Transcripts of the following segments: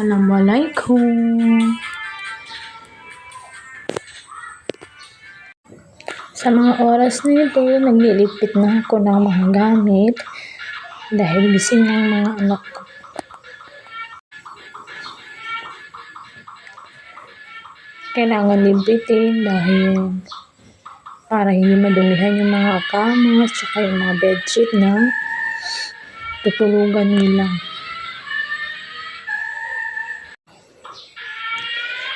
Assalamualaikum. Sa mga oras na ito, nagliligpit na ako ng mga gamit dahil gising ng mga anak ko. Kailangan ligpitin dahil para hindi madumihan yung mga kama at yung mga bedsheet na tutulugan nila.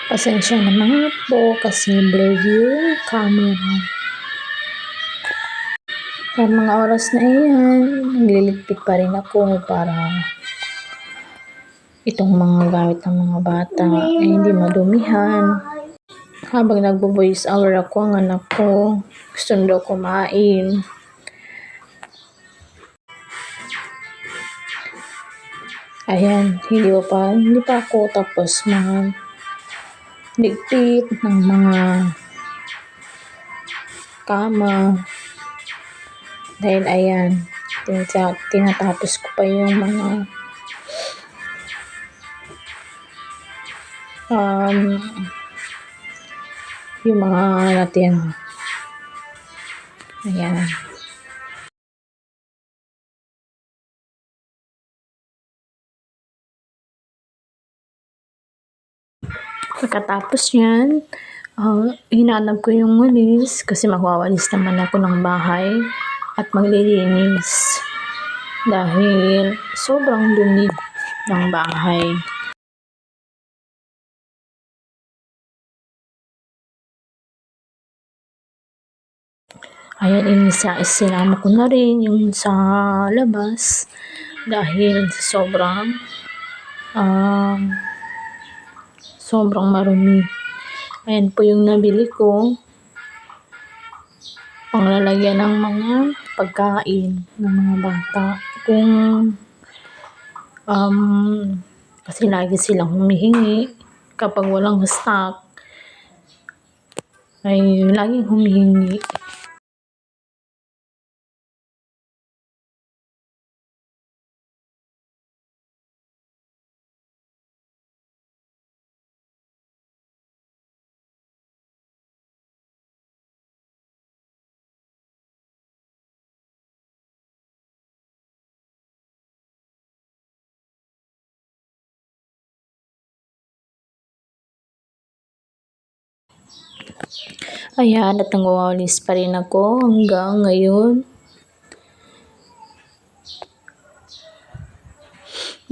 Pasensya na mga po kasi blur yung camera. Sa mga oras na iyan, nagliligpit pa rin ako para itong mga gamit ng mga bata ay hindi madumihan. Habang nagbo-voice over ako, ang anak ko gusto daw kumain. Ayan, hindi pa hindi pa ako tapos mag ligpit ng mga kama. Dahil ayan, tinata- tinatapos ko pa yung mga um, yung mga natin. Ayan. Pagkatapos yan, ah, hinanap ko yung walis kasi magwawalis naman ako ng bahay at maglilinis dahil sobrang dumi ng bahay. Ayan, inisa, sinama ko na rin yung sa labas dahil sobrang um, sobrang marumi. Ayan po yung nabili ko. Panglalagyan ng mga pagkain ng mga bata. Kung um, kasi lagi silang humihingi kapag walang stock ay laging humihingi. Ayan, at nangwawalis pa rin ako hanggang ngayon.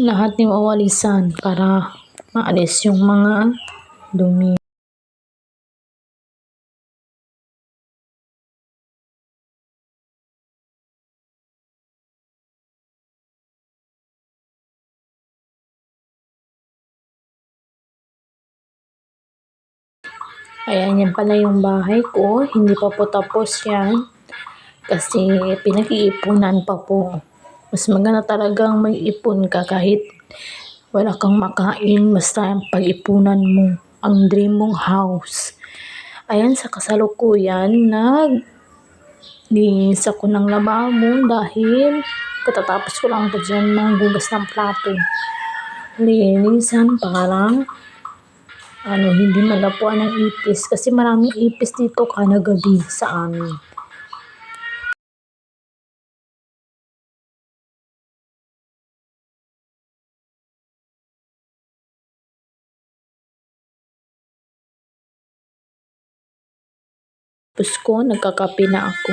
Lahat ni wawalisan para maalis yung mga dumi. Ayan, yan pala yung bahay ko. Hindi pa po tapos yan. Kasi pinag-iipunan pa po. Mas maganda talagang may ipon ka kahit wala kang makain. Basta pag-ipunan mo ang dream mong house. Ayan, sa kasalukuyan, nag linis ako ng lababo dahil katatapos ko lang po dyan maghugas ng plato. Linisan para ano, hindi malapuan ng ipis kasi maraming ipis dito kada gabi sa amin. Tapos ko, nagkakape na ako.